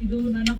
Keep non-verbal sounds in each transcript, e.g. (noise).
ಇದು ನನ್ನ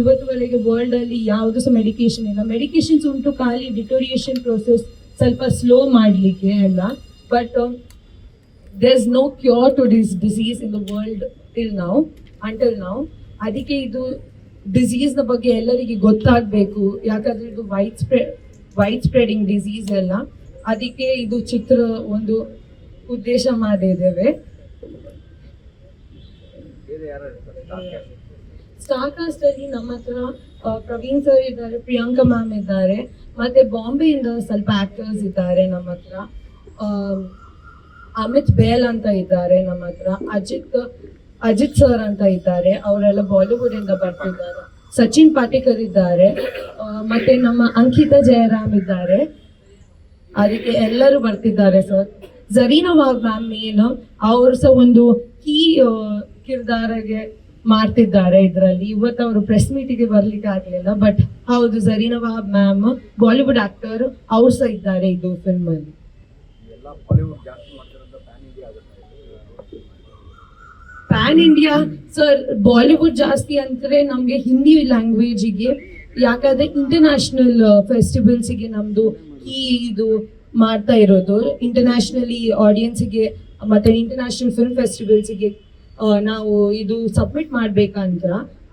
ಇವತ್ತುವರೆಗೆ ವರ್ಲ್ಡ್ ಅಲ್ಲಿ ಯಾವುದು ಸಹ ಮೆಡಿಕೇಶನ್ ಇಲ್ಲ. ಮೆಡಿಕೇಶನ್ಸ್ ಉಂಟು ಖಾಲಿ ಡಿಟೋರಿಯೇಷನ್ ಪ್ರೋಸೆಸ್ ಸ್ವಲ್ಪ ಸ್ಲೋ ಮಾಡಲಿಕ್ಕೆ ಅಲ್ಲ. But there is no cure to dis disease in the world till now until now ಅದಕ್ಕೆ ಇದು ಡಿಸೀಸ್ನ ಬಗ್ಗೆ ಎಲ್ಲರಿಗೆ ಗೊತ್ತಾಗಬೇಕು. ಯಾಕಂದ್ರೆ ಇದು wide spread wide spreading disease ಅಲ್ಲ. ಅದಕ್ಕೆ ಇದು ಚಿತ್ರ ಒಂದು ಉದ್ದೇಶ ಮಾಡಿದ್ದೇವೆ. ಸ್ಟಾರ್ ಕಾಸ್ಟ್ ಅಲ್ಲಿ ನಮ್ಮ ಹತ್ರ ಪ್ರವೀಣ್ ಸರ್ ಇದ್ದಾರೆ, ಪ್ರಿಯಾಂಕಾ ಮ್ಯಾಮ್ ಇದ್ದಾರೆ, ಮತ್ತೆ ಬಾಂಬೆಯಿಂದ ಸ್ವಲ್ಪ ಆಕ್ಟರ್ಸ್ ಇದ್ದಾರೆ ನಮ್ಮ ಹತ್ರ. ಅಮಿತ್ ಬೇಲ್ ಅಂತ ಇದ್ದಾರೆ ನಮ್ಮ ಹತ್ರ. ಅಜಿತ್ ಅಜಿತ್ ಸರ್ ಅಂತ ಇದ್ದಾರೆ. ಅವರೆಲ್ಲ ಬಾಲಿವುಡ್ ಇಂದ ಬರ್ತಿದ್ದಾರೆ. ಸಚಿನ್ ಪಾಟೇಕರ್ ಇದ್ದಾರೆ. ಮತ್ತೆ ನಮ್ಮ ಅಂಕಿತಾ ಜಯರಾಮ್ ಇದ್ದಾರೆ. ಅದಕ್ಕೆ ಎಲ್ಲರೂ ಬರ್ತಿದ್ದಾರೆ ಸರ್ ಜರೀನಾ ಮ್ಯಾಮ್ ಏನು, ಅವರು ಸಹ ಒಂದು ಕೀ ಕಿರ್ದಾರಗೆ ಮಾಡ್ತಿದ್ದಾರೆ ಇದರಲ್ಲಿ. ಇವತ್ತು ಅವರು ಪ್ರೆಸ್ ಮೀಟಿಗೆ ಬರ್ಲಿಕ್ಕೆ ಆಗ್ಲಿಲ್ಲ ಬಟ್ ಹೌದು ಜರೀನಾ ಮ್ಯಾಮ್ ಬಾಲಿವುಡ್ ಆಕ್ಟರ್ ಅವ್ರ ಸಹ ಇದ್ದಾರೆ ಇದು ಫಿಲ್ಮ್ ಅಲ್ಲಿ. ಪ್ಯಾನ್ ಇಂಡಿಯಾ ಆಗುತ್ತೆ. ಪ್ಯಾನ್ ಇಂಡಿಯಾ ಸರ್ ಬಾಲಿವುಡ್ ಜಾಸ್ತಿ ಅಂದ್ರೆ ನಮ್ಗೆ ಹಿಂದಿ ಲ್ಯಾಂಗ್ವೇಜಿಗೆ ಯಾಕಂದ್ರೆ ಇಂಟರ್ನ್ಯಾಷನಲ್ ಫೆಸ್ಟಿವಲ್ಸಿಗೆ ನಮ್ದು ಈ ಇದು ಮಾಡ್ತಾ ಇರೋದು. ಇಂಟರ್ನ್ಯಾಷನಲಿ ಆಡಿಯನ್ಸಿಗೆ ಮತ್ತೆ ಇಂಟರ್ನ್ಯಾಷನಲ್ ಫಿಲ್ಮ್ ಫೆಸ್ಟಿವಲ್ಸಿಗೆ ನಾವು ಇದು ಸಬ್ಮಿಟ್ ಮಾಡ್ಬೇಕಂತ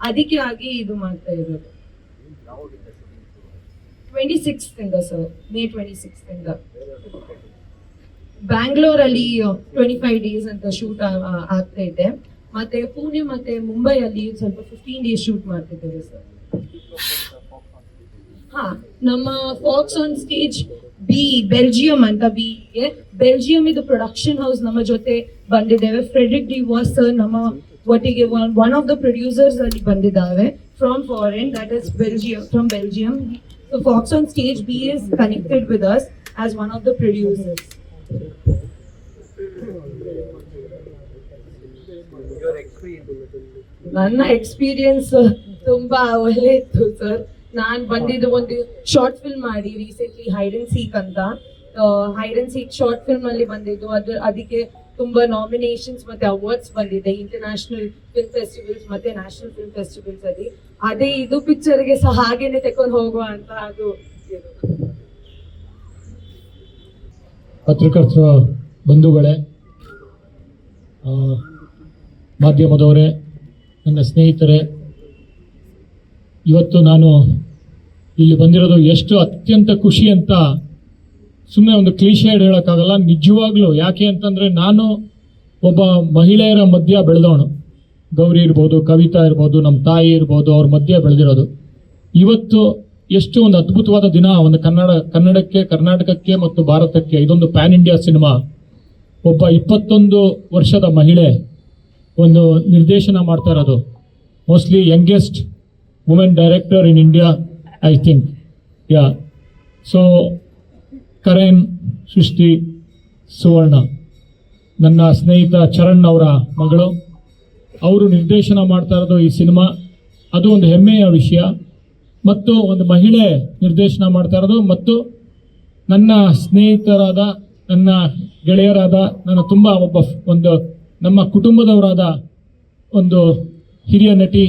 ಅದಕ್ಕೆ ಆಗಿ ಇದು ಮಾಡ್ತಾ ಇರೋದು. Twenty six sir May twenty six ಇಂದ. ಬ್ಯಾಂಗ್ಳೂರಲ್ಲಿ ಟ್ವೆಂಟಿ ಫೈವ್ ಡೇಸ್ ಅಂತ ಶೂಟ್ ಆಗ್ತಾ ಇದೆ. ಮತ್ತೆ ಪುಣೆ ಮತ್ತೆ ಮುಂಬೈಯಲ್ಲಿ ಸ್ವಲ್ಪ ಫಿಫ್ಟೀನ್ ಡೇಸ್ ಶೂಟ್ ಮಾಡ್ತಿದ್ದೇವೆ ಸರ್ ಹಾ ನಮ್ಮ Fox on stage B Belgium ಅಂತ ಬಿ ಬೆಲ್ಜಿಯಂ ಇದು ಪ್ರೊಡಕ್ಷನ್ ಹೌಸ್ ನಮ್ಮ ಜೊತೆ ಬಂದಿದ್ದೇವೆ ಫ್ರೆಡ್ರಿಕ್ ಡಿ ವಾಸ್ ಸರ್ ನಮ್ಮ ಒಟ್ಟಿಗೆ ಒನ್ ಆಫ್ ದ ಪ್ರೊಡ್ಯೂಸರ್ಸ್ ಅಲ್ಲಿ ಬಂದಿದ್ದಾವೆ from foreign that is Belgium from Belgium so Fox on stage B is connected with us as one of the producers your experience ನನ್ನ experience ತುಂಬಾ ಒಳ್ಳೆ ಇತ್ತು sir ನಾನ್ ಬಂದಿದ್ದು ಒಂದು ಶಾರ್ಟ್ ಫಿಲ್ಮ್ ಮಾಡಿ ರೀಸೆಂಟ್ಲಿ ಅಂಡ್ ಸೀಕ್ ಅಂತ. ಹೈಡ್ ಸೀಕ್ ಶಾರ್ಟ್ ಫಿಲ್ಮ್ ಅಲ್ಲಿ ಬಂದಿದ್ದು. ಅದು ಅದಕ್ಕೆ ತುಂಬಾ ನಾಮಿನೇಷನ್ಸ್ ಮತ್ತೆ ಅವಾರ್ಡ್ಸ್ ಬಂದಿದೆ. ಇಂಟರ್ನ್ಯಾಷನಲ್ ಫಿಲ್ಮ್ ಫೆಸ್ಟಿವಲ್ಸ್ ಮತ್ತೆ ನ್ಯಾಷನಲ್ ಫಿಲ್ಮ್ ಫೆಸ್ಟಿವಲ್ಸ್ ಅಲ್ಲಿ. ಅದೇ ಇದು ಪಿಕ್ಚರ್ಗೆ ಸಹ ಹಾಗೇನೆ ತಕೊಂಡು ಹೋಗುವ ಅಂತ ಅದು. ಪತ್ರಕರ್ತರ ಬಂಧುಗಳೇ ಮಾಧ್ಯಮದವರೇ, ನನ್ನ ಸ್ನೇಹಿತರೆ, ಇವತ್ತು ನಾನು ಇಲ್ಲಿ ಬಂದಿರೋದು ಎಷ್ಟು ಅತ್ಯಂತ ಖುಷಿ ಅಂತ ಸುಮ್ಮನೆ ಒಂದು ಕ್ಲೀಶೇಡ್ ಹೇಳೋಕ್ಕಾಗಲ್ಲ, ನಿಜವಾಗ್ಲೂ. ಯಾಕೆ ಅಂತಂದರೆ ನಾನು ಒಬ್ಬ ಮಹಿಳೆಯರ ಮಧ್ಯ ಬೆಳೆದವನು. ಗೌರಿ ಇರ್ಬೋದು, ಕವಿತಾ ಇರ್ಬೋದು ನಮ್ಮ ತಾಯಿ ಇರ್ಬೋದು, ಅವ್ರ ಮಧ್ಯೆ ಬೆಳೆದಿರೋದು. ಇವತ್ತು ಎಷ್ಟು ಒಂದು ಅದ್ಭುತವಾದ ದಿನ, ಒಂದು ಕನ್ನಡ, ಕನ್ನಡಕ್ಕೆ, ಕರ್ನಾಟಕಕ್ಕೆ ಮತ್ತು ಭಾರತಕ್ಕೆ. ಇದೊಂದು ಪ್ಯಾನ್ ಇಂಡಿಯಾ ಸಿನಿಮಾ. ಒಬ್ಬ ಇಪ್ಪತ್ತೊಂದು ವರ್ಷದ ಮಹಿಳೆ ಒಂದು ನಿರ್ದೇಶನ ಮಾಡ್ತಾ ಇರೋದು. Mostly youngest women director in India I think yeah so ಕರೆನ್ ಸೃಷ್ಟಿ ಸುವರ್ಣ ನನ್ನ ಸ್ನೇಹಿತ ಚರಣ್ ಅವರ ಮಗಳು, ಅವರು ನಿರ್ದೇಶನ ಮಾಡ್ತಾ ಇರೋದು ಈ ಸಿನಿಮಾ. ಅದು ಒಂದು ಹೆಮ್ಮೆಯ ವಿಷಯ. ಮತ್ತು ಒಂದು ಮಹಿಳೆ ನಿರ್ದೇಶನ ಮಾಡ್ತಾ ಇರೋದು. ಮತ್ತು ನನ್ನ ಸ್ನೇಹಿತರಾದ, ನನ್ನ ಗೆಳೆಯರಾದ, ನನ್ನ ತುಂಬ ಒಬ್ಬ ಒಂದು ನಮ್ಮ ಕುಟುಂಬದವರಾದ ಒಂದು ಹಿರಿಯ ನಟಿ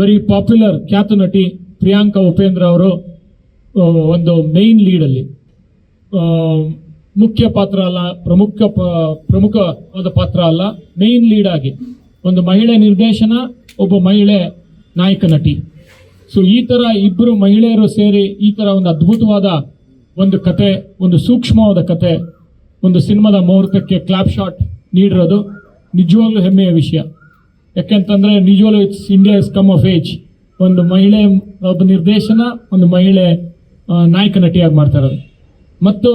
ವೆರಿ ಪಾಪ್ಯುಲರ್ ಖ್ಯಾತ ನಟಿ ಪ್ರಿಯಾಂಕಾ ಉಪೇಂದ್ರ ಅವರು ಒಂದು ಮೇನ್ ಲೀಡಲ್ಲಿ ಮುಖ್ಯ ಪಾತ್ರ ಅಲ್ಲ, ಪ್ರಮುಖ ಪ್ರಮುಖವಾದ ಪಾತ್ರ ಅಲ್ಲ ಮೇನ್ ಲೀಡ್ ಆಗಿ ಒಂದು ಮಹಿಳೆ ನಿರ್ದೇಶನ, ಒಬ್ಬ ಮಹಿಳೆ ನಾಯಕ ನಟಿ. ಸೊ ಈ ತರ ಇಬ್ಬರು ಮಹಿಳೆಯರು ಸೇರಿ ಈ ತರ ಒಂದು ಅದ್ಭುತವಾದ ಒಂದು ಕತೆ, ಒಂದು ಸೂಕ್ಷ್ಮವಾದ ಕತೆ, ಒಂದು ಸಿನಿಮಾದ ಮುಹೂರ್ತಕ್ಕೆ ಕ್ಲಾಪ್ ಶಾಟ್ ನೀಡಿರೋದು ನಿಜವಾಗ್ಲೂ ಹೆಮ್ಮೆಯ ವಿಷಯ. ಯಾಕೆಂತಂದರೆ ನಿಜವಾಗ್ಲೂ it's India is come of age ಒಂದು ಮಹಿಳೆ ಒಬ್ಬ ನಿರ್ದೇಶನ, ಒಂದು ಮಹಿಳೆ ನಾಯಕ ನಟಿಯಾಗಿ ಮಾಡ್ತಾ ಇರೋದು. ಮತ್ತು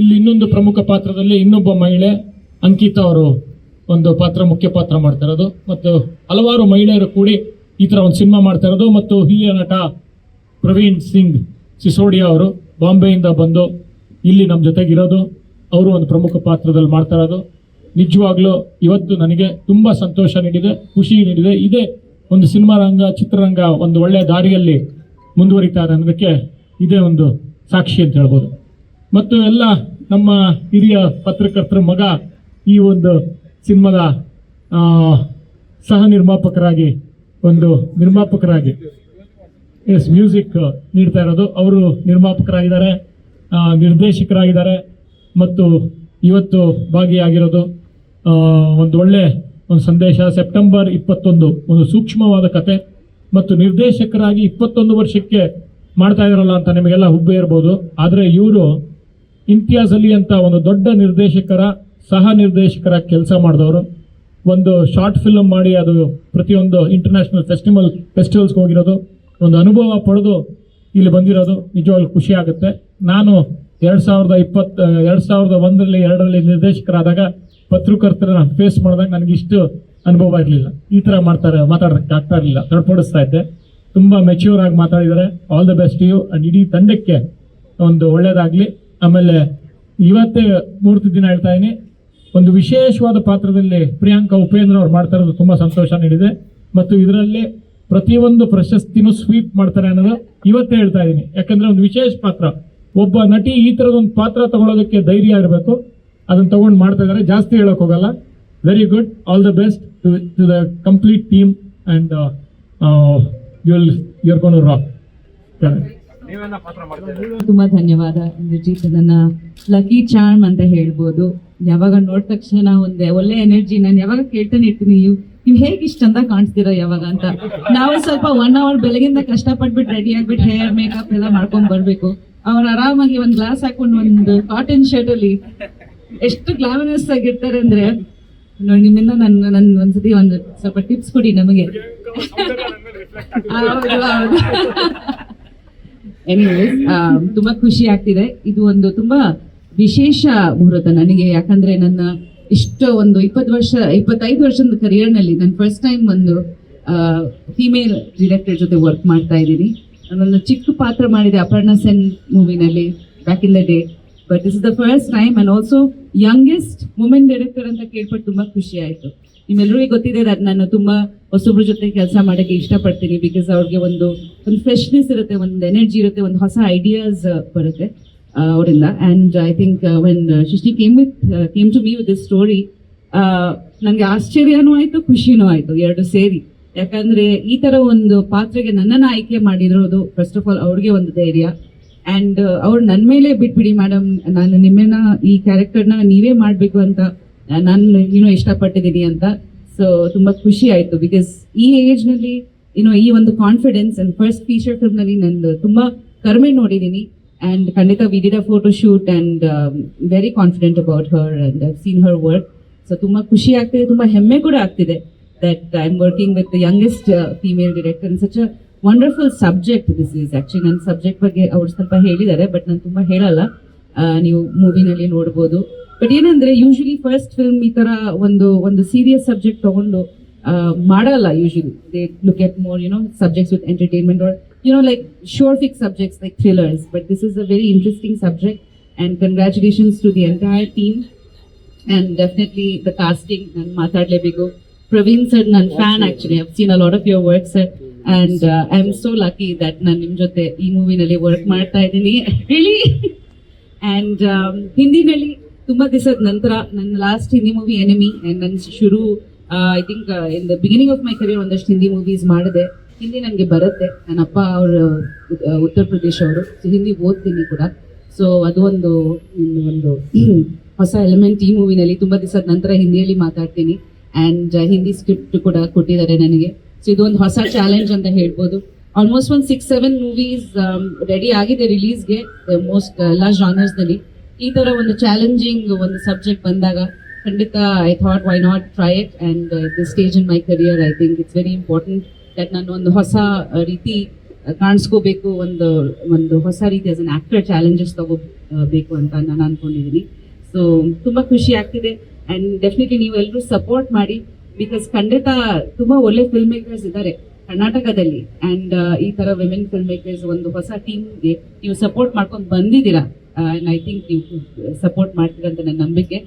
ಇಲ್ಲಿ ಇನ್ನೊಂದು ಪ್ರಮುಖ ಪಾತ್ರದಲ್ಲಿ ಇನ್ನೊಬ್ಬ ಮಹಿಳೆ ಅಂಕಿತಾ ಅವರು ಒಂದು ಪಾತ್ರ, ಮುಖ್ಯ ಪಾತ್ರ ಮಾಡ್ತಾ ಇರೋದು. ಮತ್ತು ಹಲವಾರು ಮಹಿಳೆಯರು ಕೂಡಿ ಈ ಥರ ಒಂದು ಸಿನಿಮಾ ಮಾಡ್ತಾ ಇರೋದು. ಮತ್ತು ಹಿರಿಯ ನಟ ಪ್ರವೀಣ್ ಸಿಂಗ್ ಸಿಸೋಡಿಯಾ ಅವರು ಬಾಂಬೆಯಿಂದ ಬಂದು ಇಲ್ಲಿ ನಮ್ಮ ಜೊತೆಗಿರೋದು ಅವರು ಒಂದು ಪ್ರಮುಖ ಪಾತ್ರದಲ್ಲಿ ಮಾಡ್ತಾ ಇರೋದು. ನಿಜವಾಗ್ಲೂ ಇವತ್ತು ನನಗೆ ತುಂಬ ಸಂತೋಷ ನೀಡಿದೆ, ಖುಷಿ ನೀಡಿದೆ. ಇದೇ ಒಂದು ಸಿನಿಮಾ ರಂಗ ಚಿತ್ರರಂಗ ಒಂದು ಒಳ್ಳೆಯ ದಾರಿಯಲ್ಲಿ ಮುಂದುವರಿತಾ ಇದೆ ಅನ್ನೋದಕ್ಕೆ ಇದೇ ಒಂದು ಸಾಕ್ಷಿ ಅಂತ ಹೇಳ್ಬೋದು. ಮತ್ತು ಎಲ್ಲ ನಮ್ಮ ಹಿರಿಯ ಪತ್ರಕರ್ತರ ಮಗ ಈ ಒಂದು ಸಿನಿಮಾದ ಸಹ ನಿರ್ಮಾಪಕರಾಗಿ, ಒಂದು ನಿರ್ಮಾಪಕರಾಗಿ, ಎಸ್, ಮ್ಯೂಸಿಕ್ ನೀಡ್ತಾ ಇರೋದು. ಅವರು ನಿರ್ಮಾಪಕರಾಗಿದ್ದಾರೆ ನಿರ್ದೇಶಕರಾಗಿದ್ದಾರೆ ಮತ್ತು ಇವತ್ತು ಭಾಗಿಯಾಗಿರೋದು ಒಂದು ಒಳ್ಳೆ ಒಂದು ಸಂದೇಶ, ಸೆಪ್ಟೆಂಬರ್ ಇಪ್ಪತ್ತೊಂದು, ಒಂದು ಸೂಕ್ಷ್ಮವಾದ ಕತೆ ಮತ್ತು ನಿರ್ದೇಶಕರಾಗಿ ಇಪ್ಪತ್ತೊಂದು ವರ್ಷಕ್ಕೆ ಮಾಡ್ತಾ ಇದ್ರಲ್ಲ ಅಂತ ನಿಮಗೆಲ್ಲ ಹುಬ್ಬೆ ಇರ್ಬೋದು ಆದರೆ ಇವರು ಇಮ್ತಿಯಾಜ್ ಅಲಿ ಅಂತ ಒಂದು ದೊಡ್ಡ ನಿರ್ದೇಶಕರ, ಸಹ ನಿರ್ದೇಶಕರ ಕೆಲಸ ಮಾಡಿದವರು. ಒಂದು ಶಾರ್ಟ್ ಫಿಲ್ಮ್ ಮಾಡಿ ಅದು ಪ್ರತಿಯೊಂದು ಇಂಟರ್ನ್ಯಾಷನಲ್ ಫೆಸ್ಟಿವಲ್ ಫೆಸ್ಟಿವಲ್ಸ್ಗೆ ಹೋಗಿರೋದು. ಒಂದು ಅನುಭವ ಪಡೆದು ಇಲ್ಲಿ ಬಂದಿರೋದು. ನಿಜವಾಗ್ಲೂ ಖುಷಿ ಆಗುತ್ತೆ. ನಾನು ಎರಡು ಸಾವಿರದ ಇಪ್ಪತ್ತು, ಎರಡು ಸಾವಿರದ ಒಂದರಲ್ಲಿ, ಎರಡರಲ್ಲಿ ನಿರ್ದೇಶಕರಾದಾಗ ಪತ್ರಕರ್ತರನ್ನ ಫೇಸ್ ಮಾಡಿದಾಗ ನನಗೆ ಇಷ್ಟು ಅನುಭವ ಇರಲಿಲ್ಲ. ಈ ಥರ ಮಾಡ್ತಾರೆ, ಮಾತಾಡೋದಕ್ಕೆ ಆಗ್ತಾ ಇರಲಿಲ್ಲ. ತಡ್ಪಡಿಸ್ತಾ ಇದ್ದೆ. ತುಂಬ ಮೆಚ್ಯೂರ್ ಆಗಿ ಮಾತಾಡಿದ್ದಾರೆ. All the best you and ಇಡೀ ತಂಡಕ್ಕೆ ಒಂದು ಒಳ್ಳೇದಾಗಲಿ. ಆಮೇಲೆ ಇವತ್ತೇ ಮೂರ್ತಿ ದಿನ ಹೇಳ್ತಾ ಇದ್ದೀನಿ. ಒಂದು ವಿಶೇಷವಾದ ಪಾತ್ರದಲ್ಲಿ ಪ್ರಿಯಾಂಕಾ ಉಪೇಂದ್ರ ಅವ್ರು ಮಾಡ್ತಾ ಇರೋದು ತುಂಬ ಸಂತೋಷ ನೀಡಿದೆ. ಮತ್ತು ಇದರಲ್ಲಿ ಪ್ರತಿಯೊಂದು ಪ್ರಶಸ್ತಿನೂ ಸ್ವೀಪ್ ಮಾಡ್ತಾರೆ ಅನ್ನೋದು ಇವತ್ತೇ ಹೇಳ್ತಾ ಇದ್ದೀನಿ. ಯಾಕಂದರೆ ಒಂದು ವಿಶೇಷ ಪಾತ್ರ. ಒಬ್ಬ ನಟಿ ಈ ಥರದೊಂದು ಪಾತ್ರ ತಗೊಳ್ಳೋದಕ್ಕೆ ಧೈರ್ಯ ಇರಬೇಕು. ಅದನ್ನ ತಗೊಂಡು ಮಾಡ್ತಾ ಇದ್ದಾರೆ ಜಾಸ್ತಿ ಹೇಳಕ್ ಹೋಗಲ್ಲ. Very good all the best to the complete team and you'll you're gonna rock ನೀವೇನ ಪಾತ್ರ ಮಾಡ್ತೀರಾ? ತುಂಬಾ ಧನ್ಯವಾದ ಇಂದ್ರಜಿತ್ ನನ್ನ ಲಕ್ಕಿ ಚಾರ್ಮ್ ಅಂತ ಹೇಳ್ಬೋದು. ಯಾವಾಗ ನೋಡಿದ ತಕ್ಷಣ ಒಂದೇ ಒಳ್ಳೆ ಎನರ್ಜಿ ನಾನು ಯಾವಾಗ ಕೇಳ್ತಾನೆ ಇರ್ತೀನಿ. ನೀವು ನೀವು ಹೇಗೆ ಇಷ್ಟ ಚಂದ ಕಾಣಿಸ್ತೀರಾ ಯಾವಾಗ ಅಂತ. ನಾವು ಸ್ವಲ್ಪ ಒನ್ ಅವರ್ ಬೆಳಗಿಂದ ಕಷ್ಟಪಟ್ಬಿಟ್ಟು ರೆಡಿ ಆಗ್ಬಿಟ್ಟು ಹೇರ್ ಮೇಕಪ್ ಎಲ್ಲ ಮಾಡ್ಕೊಂಡ್ ಬರ್ಬೇಕು. ಅವ್ರು ಆರಾಮಾಗಿ ಒಂದ್ ಗ್ಲಾಸ್ ಹಾಕೊಂಡು ಒಂದು ಕಾಟನ್ ಶರ್ಟ್ ಅಲ್ಲಿ ಎಷ್ಟು ಗ್ಲಾಮರಸ್ ಆಗಿರ್ತಾರೆ ಅಂದ್ರೆ ನಿಮ್ಮಿಂದ ನನ್ನ ನನ್ ಒಂದ್ಸತಿ ಒಂದು ಸ್ವಲ್ಪ ಟಿಪ್ಸ್ ಕೊಡಿ ನಮಗೆ. ತುಂಬಾ ಖುಷಿ ಆಗ್ತಿದೆ. ಇದು ಒಂದು ತುಂಬಾ ವಿಶೇಷ ಮುಹೂರ್ತ ನನಗೆ, ಯಾಕಂದ್ರೆ ನನ್ನ ಇಷ್ಟು ಒಂದು ಇಪ್ಪತ್ತು ವರ್ಷ, ಇಪ್ಪತ್ತೈದು ವರ್ಷದ ಕರಿಯರ್ನಲ್ಲಿ ನಾನು ಫಸ್ಟ್ ಟೈಮ್ ಒಂದು ಫಿಮೇಲ್ ಡಿರೆಕ್ಟರ್ ಜೊತೆ ವರ್ಕ್ ಮಾಡ್ತಾ ಇದ್ದೀನಿ. ನನ್ನ ಚಿಕ್ಕ ಪಾತ್ರ ಮಾಡಿದೆ Aparna Sen ಮೂವಿನಲ್ಲಿ back in the day but this is the first time and also youngest women director ಅಂತ ಕೇಳ್ಪಟ್ಟು ತುಂಬಾ ಖುಷಿ ಆಯಿತು. ನಿಮ್ಮೆಲ್ಲರಿಗೂ ಗೊತ್ತಿದೆ ನಾನು ತುಂಬಾ ಹೊಸಬ್ರ ಜೊತೆ ಕೆಲಸ ಮಾಡೋಕ್ಕೆ ಇಷ್ಟಪಡ್ತೀನಿ ಬಿಕಾಸ್ ಅವ್ರಿಗೆ ಒಂದು ಒಂದು ಫ್ರೆಶ್ನೆಸ್ ಇರುತ್ತೆ, ಒಂದು ಎನರ್ಜಿ ಇರುತ್ತೆ, ಒಂದು ಹೊಸ ಐಡಿಯಾಸ್ ಬರುತ್ತೆ ಅವರಿಂದ. And I think when Srishti came with came to me with this story ನನಗೆ ಆಶ್ಚರ್ಯನೂ ಆಯಿತು, ಖುಷಿನೂ ಆಯಿತು ಎರಡು ಸೇರಿ. ಯಾಕಂದ್ರೆ ಈ ತರ ಒಂದು ಪಾತ್ರೆಗೆ ನನ್ನನ್ನು ಆಯ್ಕೆ ಮಾಡಿರೋದು ಫಸ್ಟ್ ಆಫ್ ಆಲ್ ಅವ್ರಿಗೆ ಒಂದು ಧೈರ್ಯ. ಅಂಡ್ ಅವ್ರು ನನ್ನ ಮೇಲೆ ಬಿಟ್ಬಿಡಿ ಮೇಡಮ್ ನಾನು ನಿಮ್ಮನ್ನ ಈ ಕ್ಯಾರೆಕ್ಟರ್ನ ನೀವೇ ಮಾಡಬೇಕು ಅಂತ ನಾನು ಏನೋ ಇಷ್ಟಪಟ್ಟಿದ್ದೀನಿ ಅಂತ. ಸೊ ತುಂಬ ಖುಷಿ ಆಯಿತು ಬಿಕಾಸ್ ಈ ಏಜ್ನಲ್ಲಿ ಏನೋ ಈ ಒಂದು ಕಾನ್ಫಿಡೆನ್ಸ್ ಅಂಡ್ ಫಸ್ಟ್ ಫೀಚರ್ ಫಿಲ್ಮ್ನಲ್ಲಿ ನಂದು ತುಂಬ ಕಡಿಮೆ ನೋಡಿದ್ದೀನಿ. ಆ್ಯಂಡ್ ಖಂಡಿತ we did a photo shoot and very confident about her and seen her work so ತುಂಬ ಖುಷಿ ಆಗ್ತಿದೆ, ತುಂಬ ಹೆಮ್ಮೆ ಕೂಡ ಆಗ್ತಿದೆ that I am working with youngest female director such a wonderful subject this is actually ನನ್ನ subject ಬಗ್ಗೆ ಅವ್ರು ಸ್ವಲ್ಪ ಹೇಳಿದ್ದಾರೆ ಬಟ್ ನಾನು ತುಂಬ ಹೇಳಲ್ಲ. ನೀವು ಮೂವಿನಲ್ಲಿ ನೋಡ್ಬೋದು. ಬಟ್ ಏನಂದ್ರೆ ಯೂಶಲಿ ಫಸ್ಟ್ ಫಿಲ್ಮ್ ಈ ತರ ಒಂದು ಒಂದು ಸೀರಿಯಸ್ ಸಬ್ಜೆಕ್ಟ್ ತಗೊಂಡು ಮಾಡಲ್ಲ usually they look at more you know subjects with entertainment or you know like sure fix subjects like thrillers but this is a very interesting subject and congratulations to the entire team and definitely the casting ನಾನು ಮಾತಾಡಲೇಬೇಕು. Praveen sir ನನ್ನ fan actually I've seen a lot of your work sir and I am so lucky that ನಾನು ನಿಮ್ ಜೊತೆ ಈ ಮೂವಿನಲ್ಲಿ work ಮಾಡ್ತಾ ಇದ್ದೀನಿ. ಹೇಳಿ? ಅಂಡ್ ಹಿಂದಿನಲ್ಲಿ ತುಂಬಾ ದಿವಸದ ನಂತರ ನನ್ನ last Hindi movie enemy and ನನ್ನ ಶುರು I think in the beginning of my career ಒಂದಷ್ಟು ಹಿಂದಿ ಮೂವೀಸ್ ಮಾಡಿದೆ. ಹಿಂದಿ ನನಗೆ ಬರುತ್ತೆ. ನನ್ನ ಅಪ್ಪ ಅವರು ಉತ್ತರ ಪ್ರದೇಶ ಅವರು. ಹಿಂದಿ ಓದ್ತೀನಿ ಕೂಡ. ಸೊ ಅದು ಒಂದು ಒಂದು (clears throat) ಹೊಸ ಎಲಿಮೆಂಟ್ ಈ ಮೂವಿನಲ್ಲಿ ತುಂಬಾ ದಿವಸದ ನಂತರ ಹಿಂದಿಯಲ್ಲಿ ಮಾತಾಡ್ತೀನಿ. ಅಂಡ್ ಹಿಂದಿ ಸ್ಕ್ರಿಪ್ಟ್ ಕೂಡ ಕೊಟ್ಟಿದ್ದಾರೆ ನನಗೆ. ಸೊ ಇದೊಂದು ಹೊಸ ಚಾಲೆಂಜ್ ಅಂತ ಹೇಳ್ಬೋದು. ಆಲ್ಮೋಸ್ಟ್ ಒಂದು ಸಿಕ್ಸ್ ಸೆವೆನ್ ಮೂವೀಸ್ ರೆಡಿ ಆಗಿದೆ ರಿಲೀಸ್ಗೆ ಮೋಸ್ಟ್ ಎಲ್ಲ ಜಾನರ್ಸ್ನಲ್ಲಿ ಈ ತರ ಒಂದು ಚಾಲೆಂಜಿಂಗ್ ಒಂದು ಸಬ್ಜೆಕ್ಟ್ ಬಂದಾಗ ಖಂಡಿತ I thought why not try it and the stage in my career I think it's very important that ನಾನು ಒಂದು ಹೊಸ ರೀತಿ ಆ, ಕಾಣಿಸ್ಕೋಬೇಕು ಒಂದು ಒಂದು ಹೊಸ ರೀತಿ ಆಸ್ ಅನ್ ಆ್ಯಕ್ಟರ್ ಚಾಲೆಂಜಸ್ ತಗೋಬೇಕು ಅಂತ ನಾನು ಅನ್ಕೊಂಡಿದ್ದೀನಿ ಸೊ ತುಂಬಾ ಖುಷಿ ಆಗ್ತಿದೆ. ಅಂಡ್ ಡೆಫಿನೆಟ್ಲಿ ನೀವು ಎಲ್ಲರೂ ಸಪೋರ್ಟ್ ಮಾಡಿ. ಬಿಕಾಸ್ ಖಂಡಿತ ತುಂಬಾ ಒಳ್ಳೆ ಫಿಲ್ಮ್ ಮೇಕರ್ಸ್ ಇದ್ದಾರೆ ಕರ್ನಾಟಕದಲ್ಲಿ. ಅಂಡ್ ಈ ತರ ವಿಮೆನ್ ಫಿಲ್ಮ್ ಮೇಕರ್ಸ್ ಒಂದು ಹೊಸ ಟೀಮ್ಗೆ ನೀವು ಸಪೋರ್ಟ್ ಮಾಡ್ಕೊಂಡು ಬಂದಿದ್ದೀರಾ? ಅಂಡ್ ಐ ಥಿಂಕ್ ನೀವು ಸಪೋರ್ಟ್ ಮಾಡ್ತೀರಾ ಅಂತ ನನ್ನ ನಂಬಿಕೆ.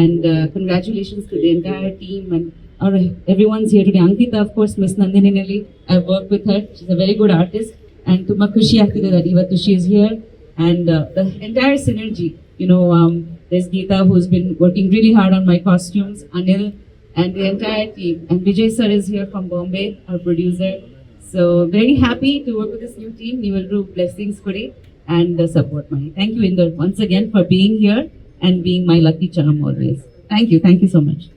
And congratulations to the entire team and ಅವ್ರ every ones here today Ankita of course miss ನಂದಿನಿನಲ್ಲಿ I work with her is a very good artist and ತುಂಬಾ ಖುಷಿ ಆಗ್ತಿದೆ ದಟ್ ಇವತ್ತು she is here and the entire synergy you know this Geeta there's been working really hard on my costumes, Anil, and the entire team. And Vijay sir is here from Bombay, our producer. So very happy to work with this new team. You will do blessings today and uh, support money. Thank you, Inder, once again for being here and being my lucky charm always. Thank you. Thank you so much.